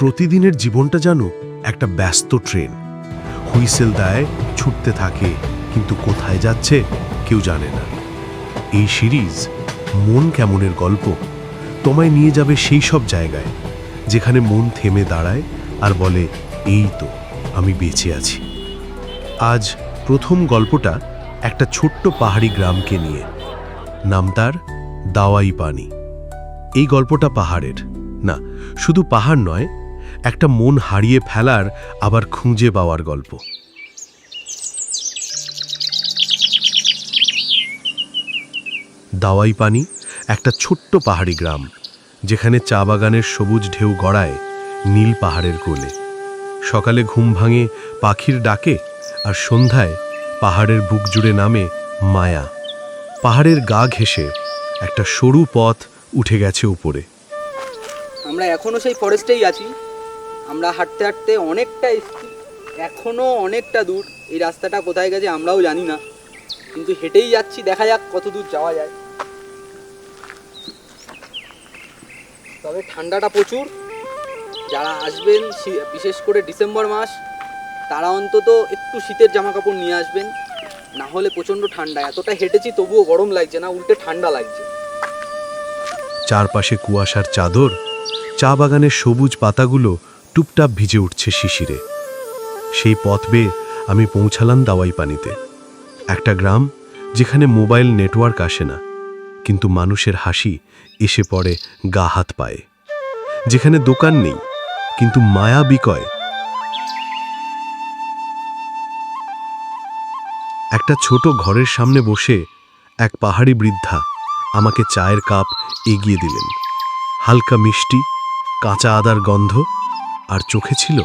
প্রতিদিনের জীবনটা জানো একটা ব্যস্ত ট্রেন। হুইসেল দেয় ছুটতে থাকে, কিন্তু কোথায় যাচ্ছে কেউ জানে না। এই সিরিজ মন কেমনের গল্প তোমায় নিয়ে যাবে সেই সব জায়গায়, যেখানে মন থেমে দাঁড়ায় আর বলে, এই তো, আমি বেঁচে আছি। আজ প্রথম গল্পটা একটা ছোট্ট পাহাড়ি গ্রামকে নিয়ে। নাম তার দাওয়াই পানি এই গল্পটা পাহাড়ের। না, শুধু পাহাড় নয় একটা মন হারিয়ে ফেলার, আবার খুঁজে পাওয়ার গল্প। দাওয়াই পানি একটা ছোট্ট পাহাড়ি গ্রাম, যেখানে চা বাগানের সবুজ ঢেউ গড়ায় নীল পাহাড়ের কোলে। সকালে ঘুম ভাঙে পাখির ডাকে আর সন্ধ্যায় পাহাড়ের বুক জুড়ে নামে মায়া। পাহাড়ের গা ঘেঁষে একটা সরু পথ উঠে গেছে উপরে। আমরা এখনও সেই ফরেস্টেই আছি। আমরা হাঁটতে হাঁটতে অনেকটা এসছি। এখনও অনেকটা দূর। এই রাস্তাটা কোথায় গেছে আমরাও জানি না। কিন্তু হেঁটেই যাচ্ছি, দেখা যাক কত দূর যাওয়া যায়। তবে ঠান্ডাটা প্রচুর। যারা আসবেন বিশেষ করে ডিসেম্বর মাস, তারা অন্তত একটু শীতের জামা কাপড় নিয়ে আসবেন। না হলে প্রচণ্ড ঠান্ডা। এতটা হেঁটেছি, তবুও গরম লাগছে না, উল্টে ঠান্ডা লাগছে। চারপাশে কুয়াশার চাদর, চা বাগানের সবুজ পাতাগুলো টুপটাপ ভিজে উঠছে শিশিরে। সেই পথ বেয়ে আমি পৌঁছালাম দাওয়াই পানিতে একটা গ্রাম যেখানে মোবাইল নেটওয়ার্ক আসে না, কিন্তু মানুষের হাসি এসে পড়ে গা হাত পায়ে। যেখানে দোকান নেই, কিন্তু মায়া বিকয়। একটা ছোট ঘরের সামনে বসে এক পাহাড়ি বৃদ্ধা আমাকে চায়ের কাপ এগিয়ে দিলেন। হালকা মিষ্টি, কাঁচা আদার গন্ধ আর চোখে ছিল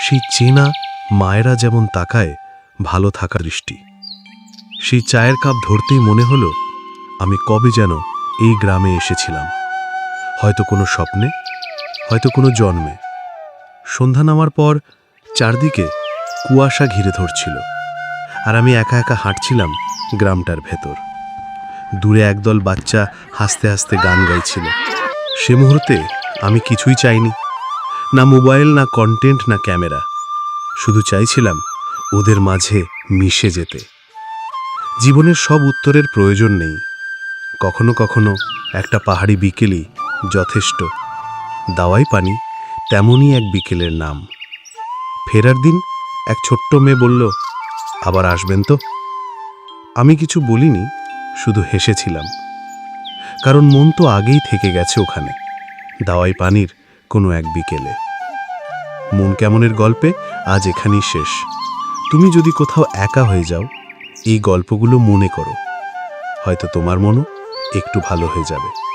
সেই চেনা মায়েরা যেমন তাকায়, ভালো থাকা দৃষ্টি। সেই চায়ের কাপ ধরতেই মনে হলো, আমি কবে যেন এই গ্রামে এসেছিলাম। হয়তো কোনো স্বপ্নে, হয়তো কোনো জন্মে। সন্ধ্যা নামার পর চারদিকে কুয়াশা ঘিরে ধরছিল, আর আমি একা একা হাঁটছিলাম গ্রামটার ভেতর। দূরে একদল বাচ্চা হাসতে হাসতে গান গাইছিল। সে মুহূর্তে আমি কিছুই চাইনি। না মোবাইল, না কন্টেন্ট না ক্যামেরা। শুধু চাইছিলাম ওদের মাঝে মিশে যেতে। জীবনের সব উত্তরের প্রয়োজন নেই। কখনো কখনো একটা পাহাড়ি বিকেলই যথেষ্ট। দাওয়াই পানি তেমনই এক বিকেলের নাম। ফেরার দিন এক ছোট্ট মেয়ে বলল, আবার আসবেন তো? আমি কিছু বলিনি, শুধু হেসেছিলাম। কারণ মন তো আগেই থেকে গেছে ওখানে, দাওয়াই পানির কোনো এক বিকেলে। মন কেমনের গল্পে আজ এখানেই শেষ। তুমি যদি কোথাও একা হয়ে যাও, এই গল্পগুলো মনে করো। হয়তো তোমার মনও একটু ভালো হয়ে যাবে।